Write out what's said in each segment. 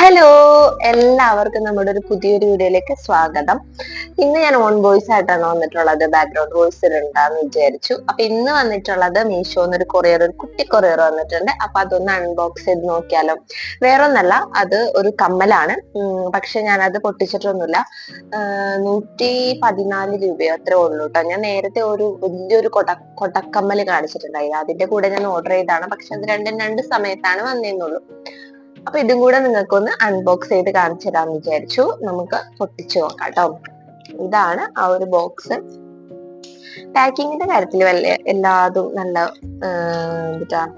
Hello എല്ലാവർക്കും നമ്മുടെ ഒരു പുതിയൊരു വീഡിയോയിലേക്ക് സ്വാഗതം. ഇന്ന് ഞാൻ ഓൺ വോയിസ് ആയിട്ടാണ് വന്നിട്ടുള്ളത്. ബാക്ക്ഗ്രൗണ്ട് വോയിസ് ഉണ്ടാന്ന് വിചാരിച്ചു. അപ്പൊ ഇന്ന് വന്നിട്ടുള്ളത് മീഷോ എന്നൊരു കൊറിയർ ഒരു കുട്ടി കൊറിയർ വന്നിട്ടുണ്ട്. അപ്പൊ അതൊന്ന് അൺബോക്സ് ചെയ്ത് നോക്കിയാലോ. വേറൊന്നല്ല അത് ഒരു കമ്മലാണ്. പക്ഷെ ഞാൻ അത് പൊട്ടിച്ചിട്ടൊന്നുമില്ല നൂറ്റി പതിനാല് രൂപയോ അത്രേ ഉള്ളൂ കേട്ടോ ഞാൻ നേരത്തെ ഒരു വലിയൊരു കൊട കൊടക്കമ്മൽ കാണിച്ചിട്ടുണ്ടായിരുന്നു. അതിന്റെ കൂടെ ഞാൻ ഓർഡർ ചെയ്താണ് പക്ഷെ അത് രണ്ടും രണ്ട് സമയത്താണ് വന്നേന്നുള്ളൂ. അപ്പൊ ഇതും കൂടെ നിങ്ങൾക്ക് ഒന്ന് അൺബോക്സ് ചെയ്ത് കാണിച്ചു തരാന്ന് വിചാരിച്ചു. നമുക്ക് പൊട്ടിച്ചു നോക്കാം കേട്ടോ ഇതാണ് ആ ഒരു ബോക്സ് പാക്കിങ്ങിന്റെ കാര്യത്തിൽ വല്ല എല്ലാതും നല്ല എന്താ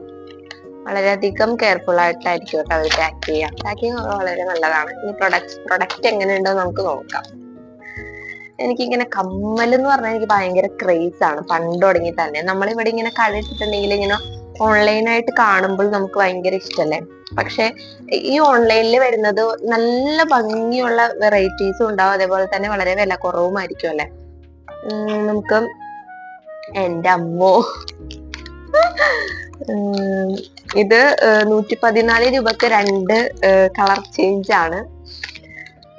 വളരെയധികം കെയർഫുൾ ആയിട്ടായിരിക്കും കേട്ടോ അവർ പാക്ക് ചെയ്യുക. പാക്കിങ് വളരെ നല്ലതാണ്. ഈ പ്രൊഡക്റ്റ് പ്രൊഡക്റ്റ് എങ്ങനെയുണ്ടോ നമുക്ക് നോക്കാം. എനിക്കിങ്ങനെ കമ്മൽ എന്ന് പറഞ്ഞാൽ എനിക്ക് ഭയങ്കര ക്രേസ് ആണ്. പണ്ട് തുടങ്ങി തന്നെ. നമ്മളിവിടെ ഇങ്ങനെ കടയിട്ടിട്ടുണ്ടെങ്കിൽ ഇങ്ങനെ ഓൺലൈനായിട്ട് കാണുമ്പോൾ നമുക്ക് ഭയങ്കര ഇഷ്ടല്ലേ? പക്ഷെ ഈ ഓൺലൈനിൽ വരുന്നത് നല്ല ഭംഗിയുള്ള വെറൈറ്റീസും ഉണ്ടാവും. അതേപോലെ തന്നെ വളരെ വില കുറവുമായിരിക്കും അല്ലെ? നമുക്ക് എന്റെ അമ്മോ. ഇത് നൂറ്റി പതിനാല് രൂപക്ക് രണ്ട് കളർ ചേഞ്ച് ആണ്.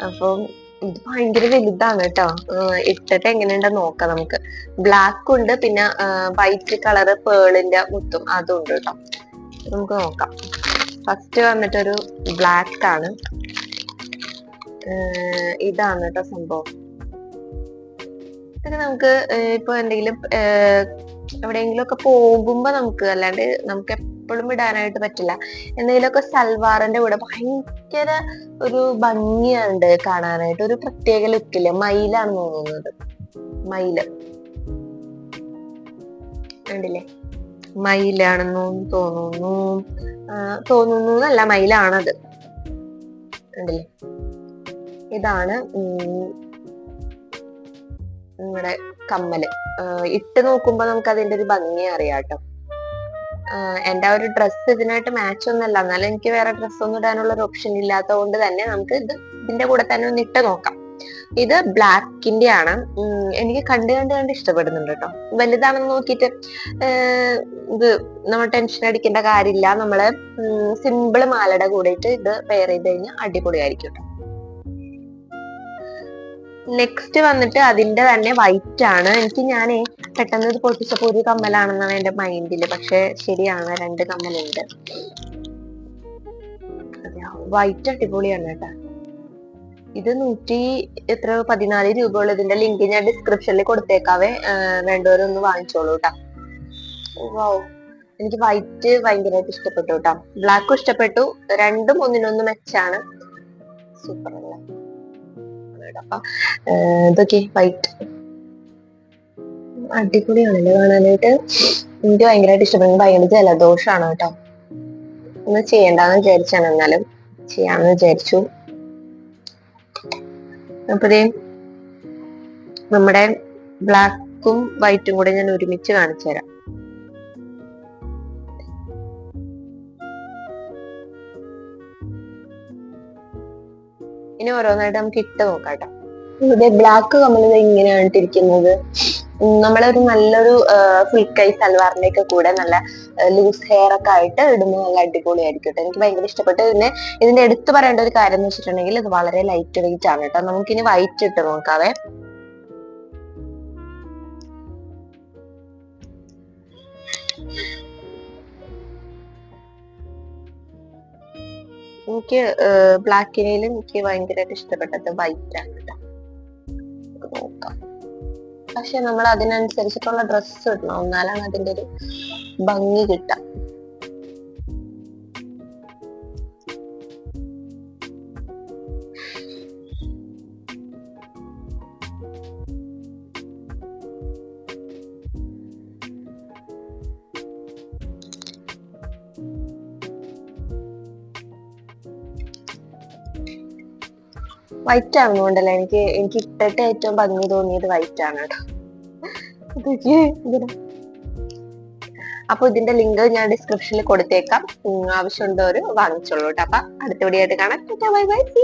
അപ്പം ഇത് ഭയങ്കര വലുതാണ് കേട്ടോ ഇട്ടിട്ട് എങ്ങനെയുണ്ടെന്ന് നോക്കാം നമുക്ക്. ബ്ലാക്ക് ഉണ്ട് പിന്നെ വൈറ്റ് കളറ് പേളിന്റെ മുത്തും അതും ഉണ്ട് കേട്ടോ നമുക്ക് നോക്കാം. ഫസ്റ്റ് വന്നിട്ടൊരു ബ്ലാക്ക് ആണ്. ഇതാണ് കേട്ടോ സംഭവം. ഇതൊക്കെ നമുക്ക് ഇപ്പൊ എന്തെങ്കിലും എവിടെയെങ്കിലും ഒക്കെ പോകുമ്പോ നമുക്ക് അല്ലാണ്ട് നമുക്ക് എപ്പോഴും ഇടാനായിട്ട് പറ്റില്ല. എന്തെങ്കിലുമൊക്കെ സൽവാറിന്റെ കൂടെ ഭയങ്കര ഒരു ഭംഗിയുണ്ട് കാണാനായിട്ട്. ഒരു പ്രത്യേക ലുക്കിൽ. മയിലാണ് തോന്നുന്നത്. മയിൽ. കണ്ടില്ലേ? മയിലാണെന്നു തോന്നുന്നു. തോന്നുന്നു എന്നല്ല മയിലാണത്. കണ്ടില്ലേ? ഇതാണ് നമ്മുടെ കമ്മൽ. ഇട്ട് നോക്കുമ്പോ നമുക്ക് അതിന്റെ ഒരു ഭംഗി അറിയാട്ടോ. എന്റെ ആ ഒരു ഡ്രസ്സ് ഇതിനായിട്ട് മാച്ച് ഒന്നല്ല എന്നാലും എനിക്ക് വേറെ ഡ്രസ്സ് ഒന്നും ഇടാനുള്ള ഒരു ഓപ്ഷൻ ഇല്ലാത്തത് കൊണ്ട് തന്നെ നമുക്ക് ഇത് ഇതിന്റെ കൂടെ തന്നെ ഒന്ന് ഇട്ട് നോക്കാം. ഇത് ബ്ലാക്കിന്റെ ആണ്. എനിക്ക് കണ്ട് കണ്ട് കണ്ട് ഇഷ്ടപ്പെടുന്നുണ്ട് കേട്ടോ. വലുതാണെന്ന് നോക്കിയിട്ട് ഇത് നമ്മൾ ടെൻഷൻ അടിക്കേണ്ട കാര്യമില്ല. നമ്മൾ സിമ്പിൾ മാലയുടെ കൂടെയിട്ട് ഇത് പെയർ ചെയ്ത് കഴിഞ്ഞാൽ അടിപൊളിയായിരിക്കും കേട്ടോ. നെക്സ്റ്റ് വന്നിട്ട് അതിന്റെ തന്നെ വൈറ്റ് ആണ്. എനിക്ക് ഞാൻ പെട്ടെന്ന് ഇത് പൊട്ടിച്ചപ്പോ ഒരു കമ്മലാണെന്നാണ് എന്റെ മൈൻഡിൽ പക്ഷെ ശരിയാണ് രണ്ട് കമ്മലുണ്ട്. വൈറ്റ് അടിപൊളിയാണ് കേട്ടോ. ഇത് നൂറ്റി എത്ര പതിനാല് രൂപ ഇതിന്റെ ലിങ്ക് ഞാൻ ഡിസ്ക്രിപ്ഷനിൽ കൊടുത്തേക്കാവേ. വേണ്ടവരൊന്ന് വാങ്ങിച്ചോളൂ കേട്ടോ വൗ എനിക്ക് വൈറ്റ് ഭയങ്കരമായിട്ട് ഇഷ്ടപ്പെട്ടു കേട്ടോ ബ്ലാക്കും ഇഷ്ടപ്പെട്ടു. രണ്ടും ഒന്നിനൊന്ന് മെച്ചാണ് സൂപ്പർ അല്ലേ? ഇതൊക്കെ വൈറ്റ് അടിപൊളിയാണല്ലേ കാണാനായിട്ട്. എനിക്ക് ഭയങ്കരമായിട്ട് ഇഷ്ടപ്പെടുന്നു ഭയങ്കര ജലദോഷമാണ് കേട്ടോ. ഒന്ന് ചെയ്യണ്ടെന്ന് വിചാരിച്ചാണ് എന്നാലും ചെയ്യാന്ന് വിചാരിച്ചു. അപ്പതേ നമ്മുടെ ബ്ലാക്കും വൈറ്റും കൂടെ ഞാൻ ഒരുമിച്ച് കാണിച്ചു തരാം. ഇനി ഓരോന്നായിട്ട് നമുക്ക് ഇട്ട് നോക്കാം ഇവിടെ ബ്ലാക്ക് കമ്മൽ ഇങ്ങനെയാണ് ഇട്ടിരിക്കുന്നത്. നമ്മളൊരു നല്ലൊരു ഫുൾ കൈ സൽവാറിന്റെ ഒക്കെ കൂടെ നല്ല ലൂസ് ഹെയർ ഒക്കെ ആയിട്ട് ഇടുമ്പോൾ നല്ല അടിപൊളിയായിരിക്കും കേട്ടോ. എനിക്ക് ഭയങ്കര ഇഷ്ടപ്പെട്ടു. പിന്നെ ഇതിന്റെ എടുത്തു പറയേണ്ട ഒരു കാര്യം എന്ന് വെച്ചിട്ടുണ്ടെങ്കിൽ ഇത് വളരെ ലൈറ്റ് വെയിറ്റ് ആണ് കേട്ടോ. നമുക്കിനി വൈറ്റ് ഇട്ട് നോക്കാവേ. എനിക്ക് ബ്ലാക്കിനേലും എനിക്ക് ഭയങ്കരമായിട്ട് ഇഷ്ടപ്പെട്ടത് വൈറ്റ് ആണ് കേട്ടോ. നോക്കാം. പക്ഷെ നമ്മൾ അതിനനുസരിച്ചിട്ടുള്ള ഡ്രസ്സ് ഇടണം. എന്നാലാണ് അതിന്റെ ഒരു ഭംഗി കിട്ട വൈറ്റ് ആവുന്നതുകൊണ്ടല്ലേ എനിക്ക് എനിക്ക് ഇട്ടിട്ട് ഏറ്റവും ഭംഗി തോന്നിയത് വൈറ്റ് ആണ് കേട്ടോ അപ്പൊ ഇതിന്റെ ലിങ്ക് ഞാൻ ഡിസ്ക്രിപ്ഷനിൽ കൊടുത്തേക്കാം. ആവശ്യമുണ്ടവര് വാങ്ങിച്ചോളൂ കേട്ടോ അപ്പൊ അടുത്ത വീഡിയോ ആയിട്ട് കാണാം. Bye bye. സി